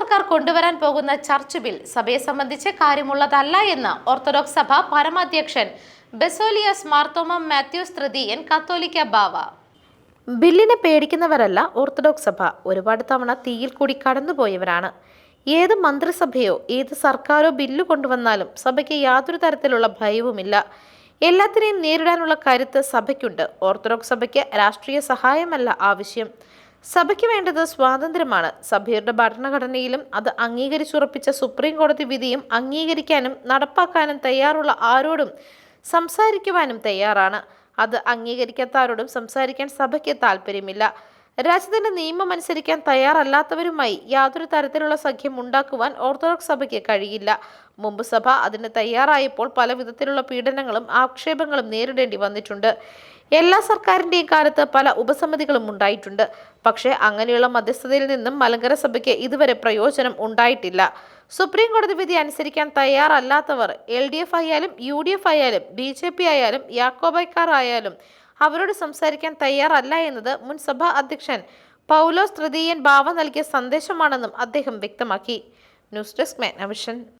സർക്കാർ കൊണ്ടുവരാൻ പോകുന്ന ചർച്ച് ബിൽ സഭയെ സംബന്ധിച്ച് കാര്യമുള്ളതല്ല എന്ന് ഓർത്തഡോക്സ് സഭ പരമാധ്യക്ഷൻ ബെസോലിയസ് മാർത്തോമ മാത്യൂസ് തൃതീയൻ കത്തോലിക്ക ബാവ. ബില്ലിനെ പേടിക്കുന്നവരല്ല ഓർത്തഡോക്സ് സഭ. ഒരുപാട് തവണ തീയിൽ കൂടി കടന്നുപോയവരാണ്. ഏത് മന്ത്രിസഭയോ ഏത് സർക്കാരോ ബില്ല് കൊണ്ടുവന്നാലും സഭയ്ക്ക് യാതൊരു തരത്തിലുള്ള ഭയവുമില്ല. എല്ലാത്തിനെയും നേരിടാനുള്ള കരുത്ത് സഭയ്ക്കുണ്ട്. ഓർത്തഡോക്സ് സഭയ്ക്ക് രാഷ്ട്രീയ സഹായമല്ല ആവശ്യം. സഭയ്ക്ക് വേണ്ടത് സ്വാതന്ത്ര്യമാണ്. സഭയുടെ ഭരണഘടനയിലും അത് അംഗീകരിച്ചുറപ്പിച്ച സുപ്രീം കോടതി വിധിയും അംഗീകരിക്കാനും നടപ്പാക്കാനും തയ്യാറുള്ള ആരോടും സംസാരിക്കുവാനും തയ്യാറാണ്. അത് അംഗീകരിക്കാത്തവരോടും സംസാരിക്കാൻ സഭയ്ക്ക് താല്പര്യമില്ല രാജ്യത്തിന്റെ നിയമം അനുസരിക്കാൻ തയ്യാറല്ലാത്തവരുമായി യാതൊരു തരത്തിലുള്ള സഖ്യം ഉണ്ടാക്കുവാൻ ഓർത്തഡോക്സ് സഭയ്ക്ക് കഴിയില്ല. മുമ്പ് സഭ അതിന് തയ്യാറായപ്പോൾ പല വിധത്തിലുള്ള പീഡനങ്ങളും ആക്ഷേപങ്ങളും നേരിടേണ്ടി വന്നിട്ടുണ്ട്. എല്ലാ സർക്കാരിന്റെയും കാലത്ത് പല ഉപസമിതികളും ഉണ്ടായിട്ടുണ്ട്. പക്ഷേ അങ്ങനെയുള്ള മധ്യസ്ഥതയിൽ നിന്നും മലങ്കര സഭയ്ക്ക് ഇതുവരെ പ്രയോജനം ഉണ്ടായിട്ടില്ല. സുപ്രീം കോടതി വിധി അനുസരിക്കാൻ തയ്യാറല്ലാത്തവർ എൽ ഡി എഫ് ആയാലും യു ഡി എഫ് ആയാലും ബി ജെ പി ആയാലും യാക്കോബൈക്കാർ ആയാലും അവരോട് സംസാരിക്കാൻ തയ്യാറല്ല എന്നത് മുൻ സഭാ അധ്യക്ഷൻ പൗലോസ് തൃതീയൻ ബാവ നൽകിയ സന്ദേശമാണെന്നും അദ്ദേഹം വ്യക്തമാക്കി. News desk Magnavision.